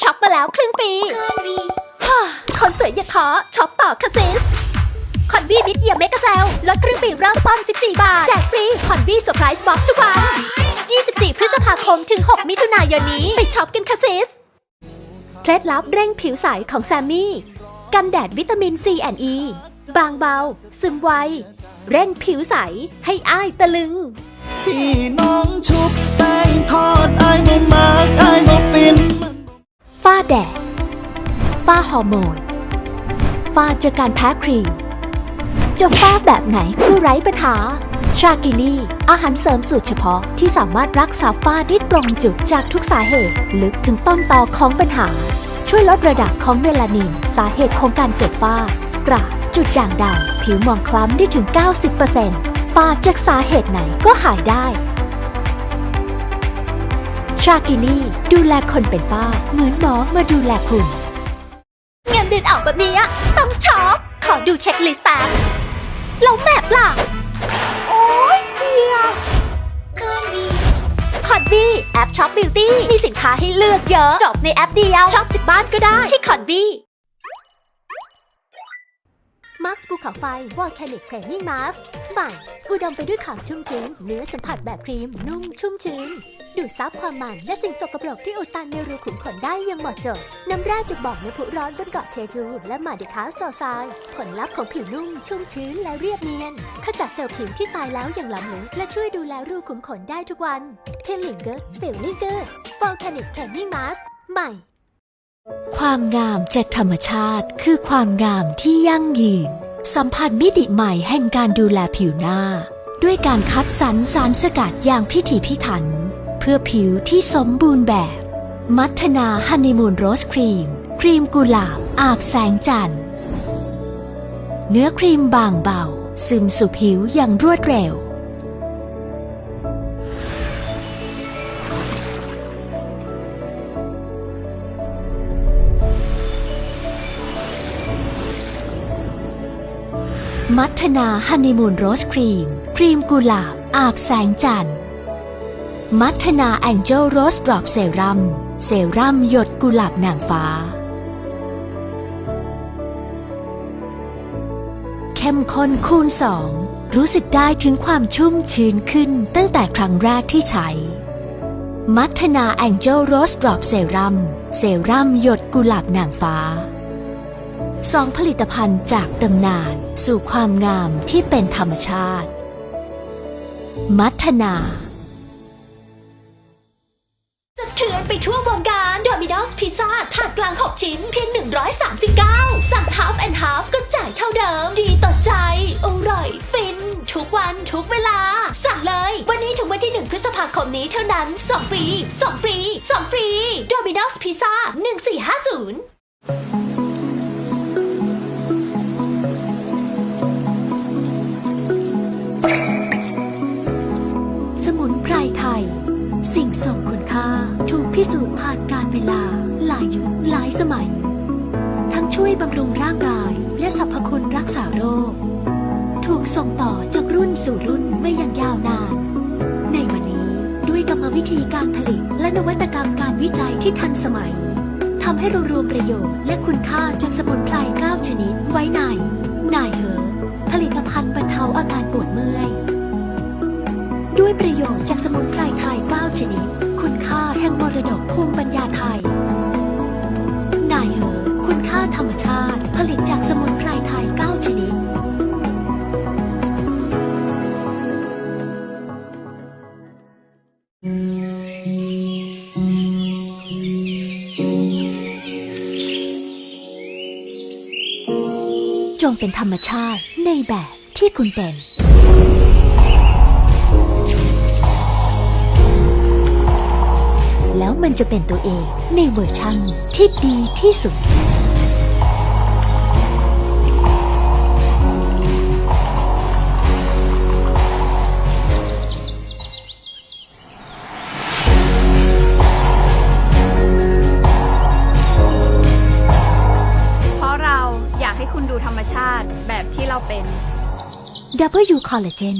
ช็อปมาแล้วครึ่งปีฮ่าคนสวยอย่าท้อช็อปต่อค่ะซิสคอนบี้มิดเยียเมกะเซลลดครึ่งปีเริ่มต้น 14 บาท แจกฟรีคอนบี้เซอร์ไพรส์บ็อกทุกวัน 24 พฤษภาคมถึง 6 มิถุนายนนี้ ไปช็อปกันค่ะซิสเคล็ดลับเร่งผิวใสของแซมมี่ กันแดดวิตามิน C แอน E บางเบา ซึมไว เร่งผิวใสให้อ้ายตะลึง พี่น้องชุบแป้งทอดไอ้ายบ่มากไอ้ายบ่ฟิน ฝ้าแดด ฝ้าฮอร์โมน ฝ้าจากการแพ้ครีม จะฝ้าแบบไหนก็ไร้ปัญหา ชากิลี่ อาหารเสริมสูตรเฉพาะที่สามารถรักษาฝ้าได้ตรงจุดจากทุกสาเหตุ ลึกถึงต้นตอของปัญหา ช่วยลดระดับของเมลานิน สาเหตุของการเกิดฝ้ากระจุดด่างดำผิวหมองคล้ำได้ถึง 90%ฝ้าจากสาเหตุไหนก็หายได้ ชากิลี่ ดูแลคนเป็นป้า เหมือนหมอมาดูแลคุณ เงินเดือนออกแบบนี้อะต้องช็อป ขอดูเช็คลิสต์แป๊บแล้วแมปล่ะ โอ้ยเฮียคอนบีแอปช็อปบิวตี้มีสินค้าให้เลือกเยอะ จบในแอปเดียวช็อปจากบ้านก็ได้ที่คอนบี มาร์คภูเขาไฟวอลแคนิกเพรมิ่งมาสใหม่อุดมไปด้วยความชุ่มชื้นเนื้อสัมผัสแบบครีมนุ่มชุ่มชื้น ดูดซับความมันและสิ่งสกปรกที่อุดตันในรูขุมขนได้อยังเหมาะเจาะน้ำแร่จากบ่อน้ำพุร้อนบนเกาะเชจูและมาดิคาซอซายผลลัพธ์ของผิวนุ่มชุ่มชื้นและเรียบเนียนขจัดเซลล์ผิวที่ตายแล้วอย่างล้ำลึกและช่วยดูแลรูขุมขนได้ทุกวันเพลลิงเกอร์เฟลลิงเกอร์ฟอลแคนิกเพลมิ่งมาสใหม่ ความงามจากธรรมชาติคือความงามที่ยั่งยืน สัมผัสมิติใหม่แห่งการดูแลผิวหน้า ด้วยการคัดสรรสารสกัดอย่างพิถีพิถัน เพื่อผิวที่สมบูรณ์แบบ มัทนาฮันนีมูนโรสครีม ครีมกุหลาบอาบแสงจันทร์ เนื้อครีมบางเบา ซึมสู่ผิวอย่างรวดเร็ว มัทนาฮันนีมูนโรสครีม ครีมกุหลาบ อาบแสงจันทร์ มัทนาแองเจลโรสดรอปเซรั่ม เซรั่มหยดกุหลาบนางฟ้า เข้มข้นคูณสอง รู้สึกได้ถึงความชุ่มชื้นขึ้นตั้งแต่ครั้งแรกที่ใช้ มัทนาแองเจลโรสดรอปเซรั่ม เซรั่มหยดกุหลาบนางฟ้า สองผลิตภัณฑ์จากตำนานสู่ความงามที่เป็นธรรมชาติ มัทนาสะเทือนไปทั่ววงการโดมิ n อสพิซซ่าถาดกลาง 6 ชิ้นเพียง 139 สั่ง half and half ก็จ่ายเท่าเดิม ดีต่อใจอร่อย ฟิน ทุกวันทุกเวลา สั่งเลย วันนี้ถึงวันที่ 1 พฤษภาคมนี้เท่านั้นส่งฟรีส่งฟรีส่งฟรีโดมิ n อสพิซซ่า1450 ช่วยบำรุงร่างกาย และสรรพคุณรักษาโรค ถูกส่งต่อจากรุ่นสู่รุ่นมาอย่างยาวนาน ในวันนี้ด้วยกรรมวิธีการผลิต และนวัตกรรมการวิจัยที่ทันสมัยทำให้เรารวมประโยชน์และคุณค่าจากสมุนไพร9ชนิดไว้ในนายเฮอผลิตภัณฑ์บรรเทาอาการปวดเมื่อย ด้วยประโยชน์จากสมุนไพรไทย9ชนิด คุณค่าแห่งมรดกภูมิปัญญาไทย งเป็นธรรมชาติในแบบที่คุณเป็น แล้วมันจะเป็นตัวเองในเวอร์ชั่นที่ดีที่สุด ให้คุณดูธรรมชาติแบบที่เราเป็น W Collagen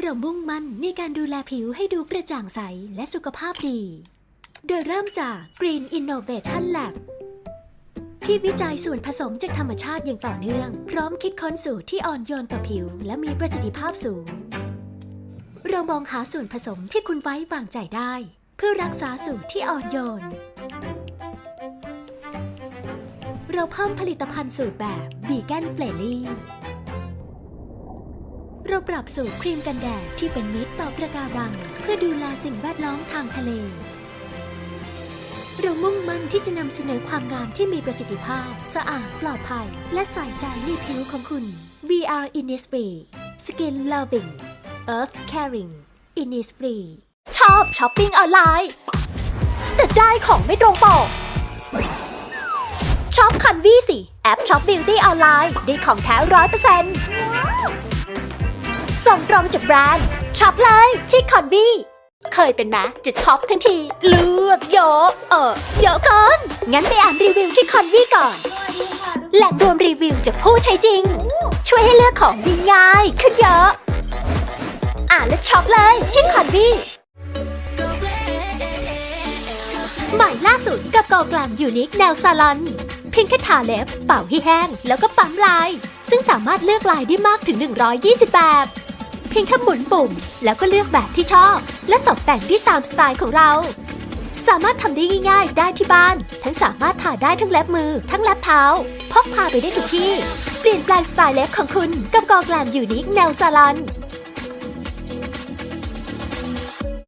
เรามุ่งมั่นในการดูแลผิวให้ดูกระจ่างใสและสุขภาพดี โดยเริ่มจาก Green Innovation Lab ที่วิจัยส่วนผสมจากธรรมชาติอย่างต่อเนื่อง พร้อมคิดค้นสูตรที่อ่อนโยนต่อผิว และมีประสิทธิภาพสูง เรามองหาส่วนผสมที่คุณไว้วางใจได้ เพื่อรักษาสูตรที่อ่อนโยน เราเพิ่มผลิตภัณฑ์สูตรแบบบีแกนเฟลลี่เราปรับสูตรครีมกันแดดที่เป็นมิตรต่อประการัง เพื่อดูแลสิ่งแวดล้อมทางทะเล เรามุ่งมั่นที่จะนำเสนอความงามที่มีประสิทธิภาพ สะอาดปลอดภัย และใส่ใจในผิวของคุณ VR Innisfree Skin Loving Earth Caring Innisfree ชอบช้อปปิ้งออนไลน์ แต่ได้ของไม่ตรงปก ช็อปคันวีสิ แอปช็อปบิวตี้ออนไลน์ได้ของแท้ร้อยเปอร์เซ็นต์ส่งตรงจากแบรนด์ ช็อปเลยที่คอนวีเคยเป็นไหมจะช็อปทั้งที เลือกเยอะเออเยอะเกินงั้นไปอ่านรีวิวที่คอนวีก่อน แหล่งรวมรีวิวจากผู้ใช้จริง ช่วยให้เลือกของด้ง่ายขึ้นเยอะ อ่านและช็อปเลยที่คอนวีใหม่ล่าสุดกับกอกลางยูนิคแนวซาลอน พียงแค่ทาเล็บ เป่าให้แห้ง แล้วก็ปั๊มลาย ซึ่งสามารถเลือกลายได้มากถึง 120 แบบ เพียงแค่หมุนปุ่ม แล้วก็เลือกแบบที่ชอบ และตกแต่งได้ตามสไตล์ของเรา สามารถทำได้ง่าย ๆ ได้ที่บ้าน ทั้งสามารถทาได้ทั้งเล็บมือ ทั้งเล็บเท้า พกพาไปได้ทุกที่ เปลี่ยนแปลงสไตล์เล็บของคุณกับกอกลมยูนิคแนวซาลอน